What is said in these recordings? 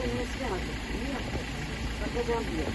yapılması lazım. Bunu yaptık. Babadan diyor.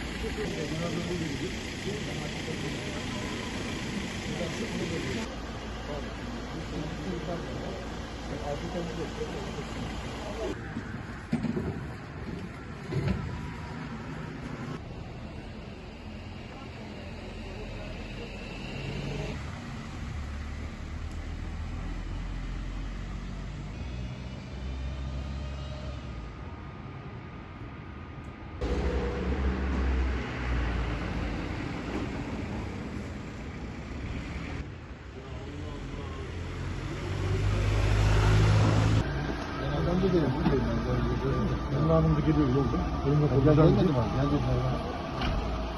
Ben. Benim hanım da geliyor yolda. Benim de geldi mi? Geldi mi?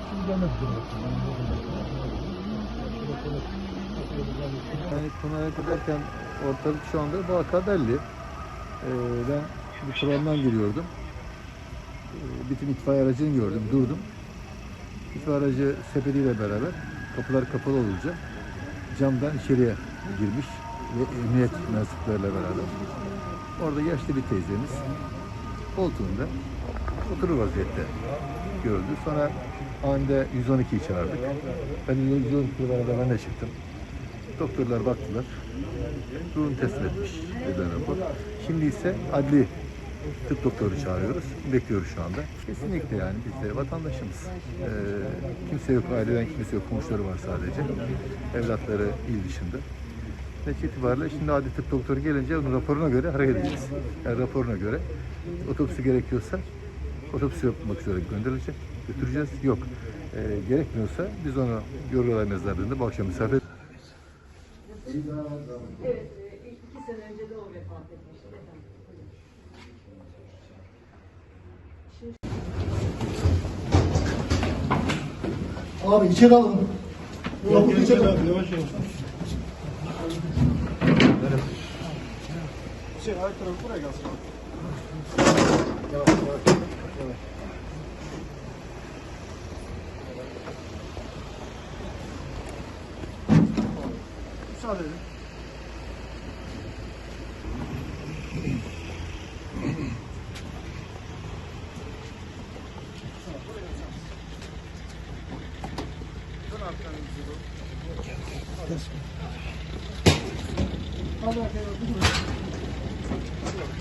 Şimdi gelmedi Yani Tuna'ya giderken ortalık şu anda vaka belli. Ee, ben bir programdan giriyordum. Ee, bütün itfaiye aracını gördüm, durdum. İtfaiye aracı sepetiyle beraber kapılar kapalı olunca camdan içeriye girmiş ve emniyet mensuplarıyla beraber. Orada yaşlı bir teyzemiz koltuğunda oturur vaziyette gördü. Sonra anında 112'yi çağırdık. Ben 112'yi beraber ben de çıktım. Doktorlar baktılar. Durum tespit etmiş dediler rapor. Şimdi ise adli tıp doktoru çağırıyoruz. Bekliyoruz şu anda. Kesinlikle yani biz de vatandaşımız. Ee, kimse yok, aileden kimse yok. Komşuları var sadece. Evlatları il dışında. Netice itibariyle şimdi adli tıp doktoru gelince onun raporuna göre hareket edeceğiz. Yani raporuna göre otopsi gerekiyorsa otopsi yapmak üzere gönderilecek. Götüreceğiz. Yok. Ee, gerekmiyorsa biz onu Yorgalar Mezarlığı'nda bu akşam misafir Evet, e, ilk iki sene önce de o vefat etmişti efendim. Abi içeri alın. Yok, içeri alın. Yavaş yavaş. Şey, her tarafı buraya gelsin. Yavaş, yavaş, yavaş. Müsaade edin. Hadi arkadaşlar. Thank you.